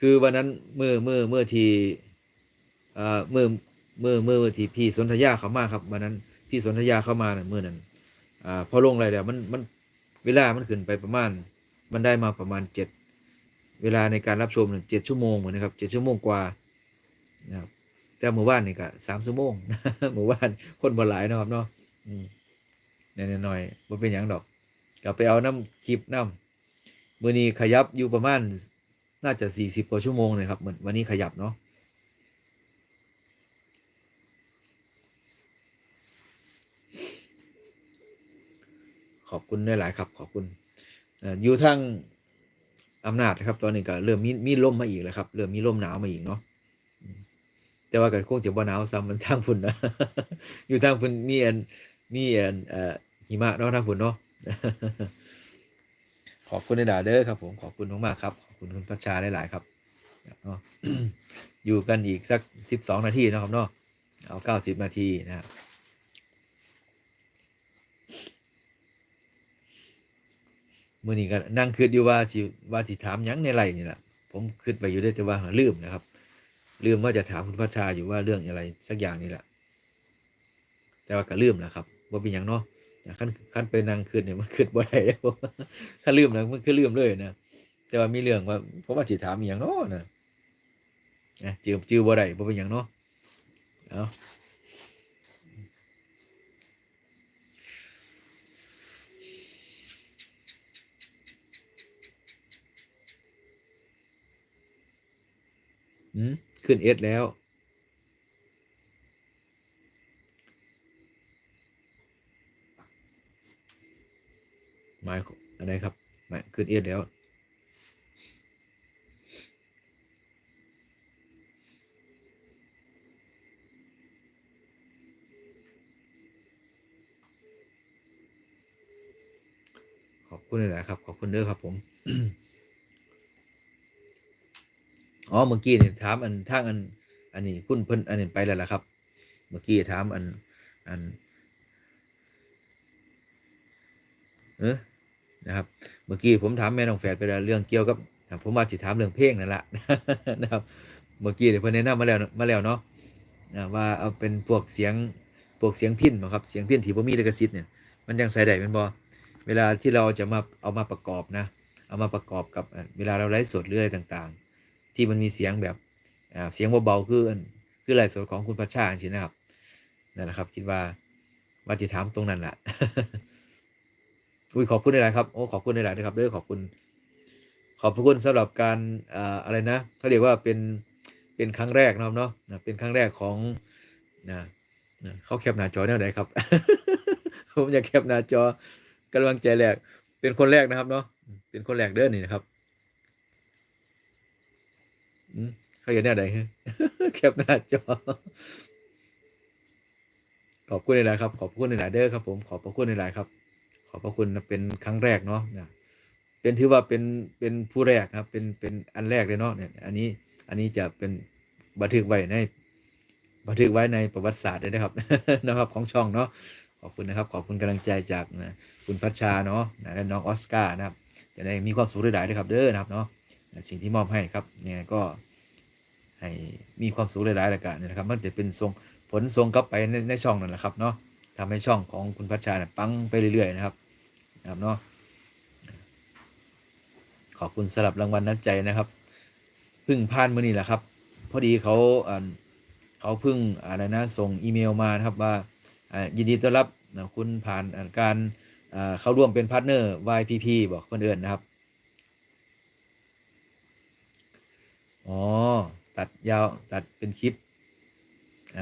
คือวันนั้นเมื่อเมื่อเมื่อทีเอ่อเมื่อเมื่อเมื่อที่พี่สนธยาเขามาครับวันนั้น พี่สนธยาเข้ามาน่ะเมื่อนั้นอ่าพอลงอะไรเดี๋ยวมันมันเวลามันขึ้นไปประมาณ มันได้มาประมาณเจ็ดเวลาในการรับชมเนี่ยเจ็ดชั่วโมงเหมือนนะครับเจ็ดชั่วโมงกว่านะครับแต่เมื่อวานนี่ก็สามชั่วโมงเมื่อวานคนบ่หลายนะครับเนาะอืมแน่ๆหน่อยบ่เป็นหยังดอกก็ไปเอาน้ำคลิปน้ำมือนี้ขยับอยู่ประมาณ น่าจะสี่สิบกว่าชั่วโมงเลยครับเหมือนวันนี้ขยับเนาะขอบคุณได้หลายครับ ขอบคุณอยู่ทางอำนาจครับ ตอนนี้ก็เริ่มมีมีลมมาอีกแล้วครับ เริ่มมีลมหนาวมาอีกเนาะแต่ว่าก็คงจะบ่หนาวซ้ำมันทางฝุ่นนะอยู่ทางฝุ่นมีอันมีอันเอ่อหิมะเนาะทางฝุ่นเนาะ ขอบคุณในดาเด้อครับผมขอบคุณมากๆครับ ขอบคุณคุณพัชชาหลายๆครับเนาะอยู่กันอีกสักสิบสองนาทีนะครับเนาะเอาเก้าสิบนาทีนะครับมื่อนี้ก็นั่งคิดอยู่ว่าสิว่าสิถามยังในไรนี่แหละผมคิดไปอยู่ได้แต่ว่าลืมนะครับ ลืมว่าจะถามคุณพัชชาอยู่ว่าเรื่องอะไรสักอย่างนี่แหละแต่ว่าก็ลืมแหละครับว่าเป็นหยังเนาะ ขั้นขั้นไปนั่งคืนเนี่ยมันคืนบ่ได้แล้วขั้นลืมนะมันคือลืมเลยนะแต่ว่ามีเรื่องว่าเพราะว่าสิถามอย่างเนาะนะนะจือจือบ่ได้บ่เป็นหยังเนาะเอาอืมขึ้นเอสแล้ว หมายอะไรครับหมายขึ้นเอสแล้วขอบคุณเลยนะครับ ขอบคุณเด้อครับผม อ๋อ เมื่อกี้เนี่ยถามอันทางอัน อันนี้คุณเพิ่นอันนี้ไปแล้วล่ะครับ เมื่อกี้ถามอัน อัน เออ นะครับ เมื่อกี้ผมถามแม่น้องแฝดไปแล้วเรื่องเกี่ยวกับผมว่าจะถามเรื่องเพลงนั่นแหละนะครับ เมื่อกี้เดี๋ยวเพิ่นแนะนำมาแล้วมาแล้วเนาะว่าเอาเป็นพวกเสียงพวกเสียงพินบ่ครับเสียงพินที่บ่มีลิขสิทธิ์เนี่ยมันยังใส่ได้แม่นบ่เวลาที่เราจะมาเอามาประกอบนะ เอามาประกอบกับเวลาเราไลฟ์สดหรืออะไรต่างๆ ที่มันมีเสียงแบบเสียงเบาๆคืออันคือไลฟ์สดของคุณพัชชาจริงนะครับนั่นแหละครับ คิดว่าว่าจะถามตรงนั้นแหละ อุ้ยขอบคุณหลายครับโอ้ขอบคุณหลายนะครับเด้อขอบคุณ ขอบพระคุณสำหรับการอ่าอะไรนะเขาเรียกว่าเป็นเป็นครั้งแรกนะครับเนาะเป็นครั้งแรกของนะนะเขาแคปหน้าจอแนวไหนครับ ผมอยากแคปหน้าจอกำลังใจแรก เป็นคนแรกนะครับเนาะเป็นคนแรกเด้อนี่นะครับเขาอยากแนวไหนฮะแคปหน้าจอขอบคุณหลายครับ ขอบคุณหลายเด้อครับผมขอบพระคุณหลายครับ ขอบพระคุณนะเป็นครั้งแรกเนาะนะเป็นถือว่าเป็นเป็นผู้แรกนะครับ เป็นเป็นอันแรกเลยเนาะเนี่ยอันนี้อันนี้จะเป็นบันทึกไว้ในบันทึกไว้ในประวัติศาสตร์เลยนะครับนะครับของช่องเนาะขอบคุณนะครับ ขอบคุณกำลังใจจากนะคุณพัชชาเนาะและน้องออสการ์นะครับ จะได้มีความสุขหลายๆด้วยครับเด้อนะครับเนาะสิ่งที่มอบให้ครับเนี่ยก็ให้มีความสุขหลายๆรายการเนี่ยนะครับ มันจะเป็นทรงผลทรงกลับไปในในช่องนั่นแหละครับเนาะ ทำให้ช่องของคุณพัชชาเนี่ยปังไปเรื่อยๆนะครับนะครับเนาะขอบคุณสำหรับรางวัลน้ำใจนะครับเพึ่งผ่านมื่อนี่แหละครับ พอดีเขาเขาเพิ่งอะไรนะส่งอีเมลมานะครับว่ายินดีต้อนรับนะคุณผ่านการเข้าร่วมเป็นพาร์ทเนอร์ YPP บอกคนอื่นนะครับอ๋อตัดยาวตัดเป็นคลิปอ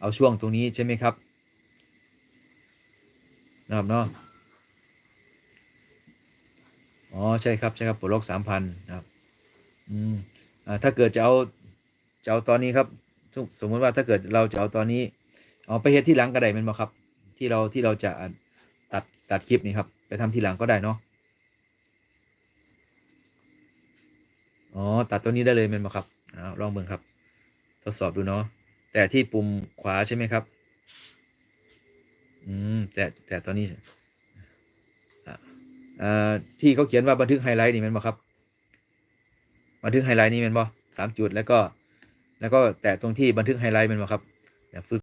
เอาช่วงตรงนี้ใช่ไหมครับ นะครับเนาะอ๋อใช่ครับใช่ครับปลดล็อกสามพันนะครับอืมอ่าถ้าเกิดจะเอาจะเอาตอนนี้ครับ สมมติว่าถ้าเกิดเราจะเอาตอนนี้ เอาไปเฮ็ดที่หลังก็ได้แมันบ่ครับ ที่เราที่เราจะตัดตัดคลิปนี้ครับ ไปทำที่หลังก็ได้เนาะอ๋อตัดตัวนี้ได้เลยแมันบ่ครับอ้าวลองเบิ่งครับ ทดสอบดูเนาะแต่ที่ปุ่มขวาใช่ไหมครับ อืมแต่แต่ตอนนี้อ่าอ่าที่เขาเขียนว่าบันทึกไฮไลท์นี่มันบ่ครับ บันทึกไฮไลท์นี่มันบ่สามจุดแล้วก็ แล้วก็แต่ตรงที่บันทึกไฮไลท์มันบ่ครับฝึก